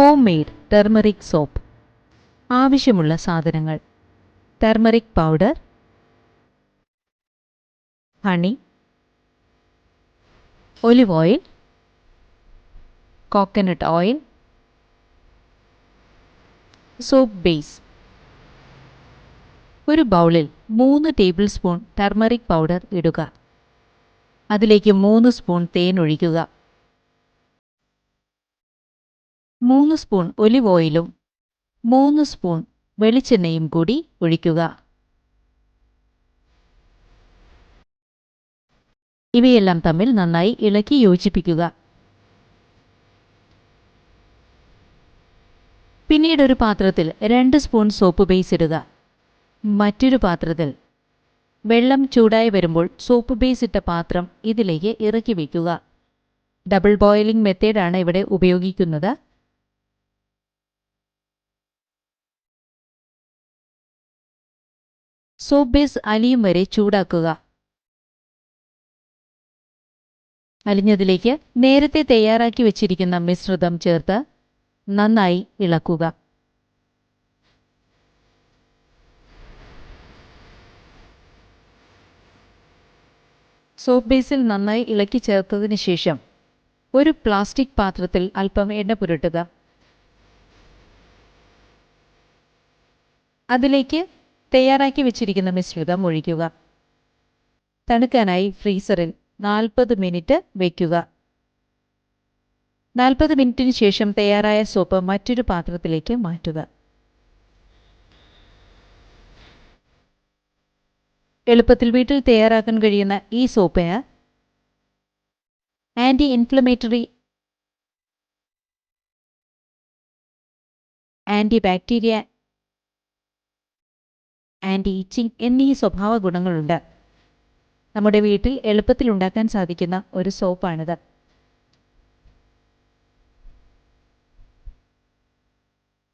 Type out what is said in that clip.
Home made turmeric soap. ആവശ്യമുള്ള സാധനങ്ങൾ. Turmeric powder. Honey. Olive oil. Coconut oil. Soap base. ഒരു ബൗളിൽ മൂന്ന് ടേബിൾ സ്പൂൺ ടർമറിക് പൗഡർ ഇടുക. അതിലേക്ക് മൂന്ന് സ്പൂൺ തേൻ ഒഴിക്കുക. മൂന്ന് സ്പൂൺ ഒലിവ് ഓയിലും മൂന്ന് സ്പൂൺ വെളിച്ചെണ്ണയും കൂടി ഒഴിക്കുക. ഇവയെല്ലാം തമ്മിൽ നന്നായി ഇളക്കി യോജിപ്പിക്കുക. പിന്നീട് ഒരു പാത്രത്തിൽ രണ്ട് സ്പൂൺ സോപ്പ് ബേസ് ഇടുക. മറ്റൊരു പാത്രത്തിൽ വെള്ളം ചൂടായി വരുമ്പോൾ സോപ്പ് ബേസ് ഇട്ട പാത്രം ഇതിലേക്ക് ഇറക്കി വയ്ക്കുക ഡബിൾ ബോയിലിംഗ് മെത്തേഡാണ് ഇവിടെ ഉപയോഗിക്കുന്നത്. സോപ്പ് ബേസ് അലിയും വരെ ചൂടാക്കുക. അലിഞ്ഞതിലേക്ക് നേരത്തെ തയ്യാറാക്കി വെച്ചിരിക്കുന്ന മിശ്രിതം ചേർത്ത് നന്നായി ഇളക്കുക. സോപ്പ് ബേസിൽ നന്നായി ഇളക്കി ചേർത്തതിന് ശേഷം ഒരു പ്ലാസ്റ്റിക് പാത്രത്തിൽ അല്പം എണ്ണ പുരട്ടുക. അതിലേക്ക് തയ്യാറാക്കി വെച്ചിരിക്കുന്ന മിശ്രിതം ഒഴിക്കുക. തണുക്കാനായി ഫ്രീസറിൽ നാൽപ്പത് മിനിറ്റ് വയ്ക്കുക നാൽപ്പത് മിനിറ്റിന് ശേഷം തയ്യാറായ സോപ്പ് മറ്റൊരു പാത്രത്തിലേക്ക് മാറ്റുക. എളുപ്പത്തിൽ വീട്ടിൽ തയ്യാറാക്കാൻ കഴിയുന്ന ഈ സോപ്പിന് anti inflammatory anti bacteria anti itching എന്നീ സ്വഭാവ ഗുണങ്ങളുണ്ട് നമ്മുടെ വീട്ടിൽ എളുപ്പത്തിൽ ഉണ്ടാക്കാൻ സാധിക്കുന്ന ഒരു സോപ്പാണിത്